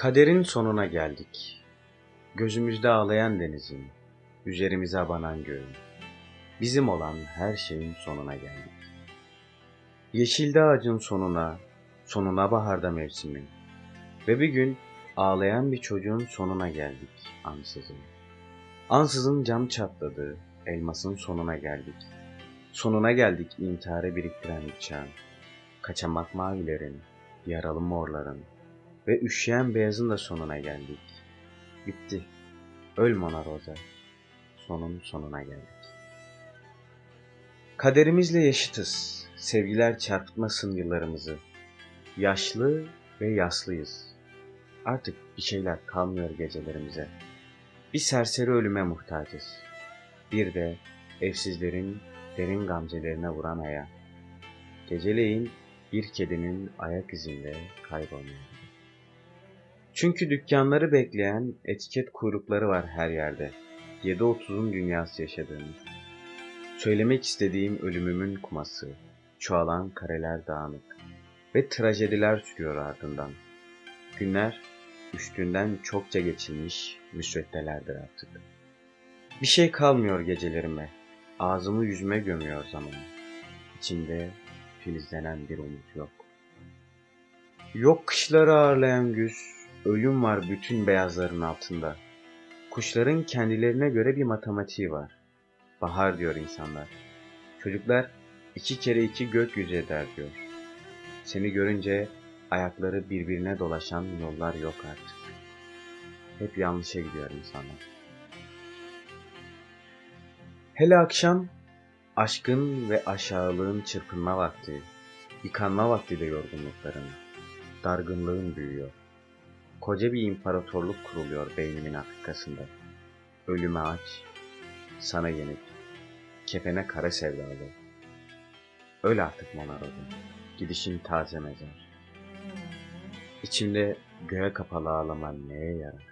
Kaderin sonuna geldik. Gözümüzde ağlayan denizin, üzerimize abanan göğün. Bizim olan her şeyin sonuna geldik. Yeşilde ağacın sonuna, sonuna baharda mevsimin. Ve bir gün ağlayan bir çocuğun sonuna geldik ansızın. Ansızın cam çatladı, elmasın sonuna geldik. Sonuna geldik intiharı biriktiren bir çağın. Kaçamak mavilerin, yaralı morların ve üşüyen beyazın da sonuna geldik. Bitti. Öl Mona Rosa. Sonun sonuna geldik. Kaderimizle yaşıtız. Sevgiler çarpıtmasın yıllarımızı. Yaşlı ve yaslıyız. Artık bir şeyler kalmıyor gecelerimize. Bir serseri ölüme muhtacız. Bir de evsizlerin derin gamzelerine vuran aya. Geceleyin bir kedinin ayak izinde kaybolmaya. Çünkü dükkanları bekleyen etiket kuyrukları var her yerde. 7.30'un dünyası yaşadığımız. Söylemek istediğim ölümümün kuması, çoğalan kareler dağınık ve trajediler sürüyor ardından. Günler üstünden çokça geçilmiş müsveddelerdir artık. Bir şey kalmıyor gecelerime, ağzımı yüzüme gömüyor zaman. İçimde filizlenen bir umut yok. Yok kışları ağırlayan güz, ölüm var bütün beyazların altında. Kuşların kendilerine göre bir matematiği var. Bahar diyor insanlar. Çocuklar iki kere iki gökyüzü eder diyor. Seni görünce ayakları birbirine dolaşan yollar yok artık. Hep yanlışa gidiyor insanlar. Hele akşam aşkın ve aşağılığın çırpınma vakti, yıkanma vakti de yorgunlukların, dargınlığın büyüyor. Koca bir imparatorluk kuruluyor beynimin afrikasında. Ölüme aç, sana yenik, kefene kara sevdalı. Öl artık Monaroz'um, gidişin taze mezar. İçimde göğe kapalı ağlaman neye yarar?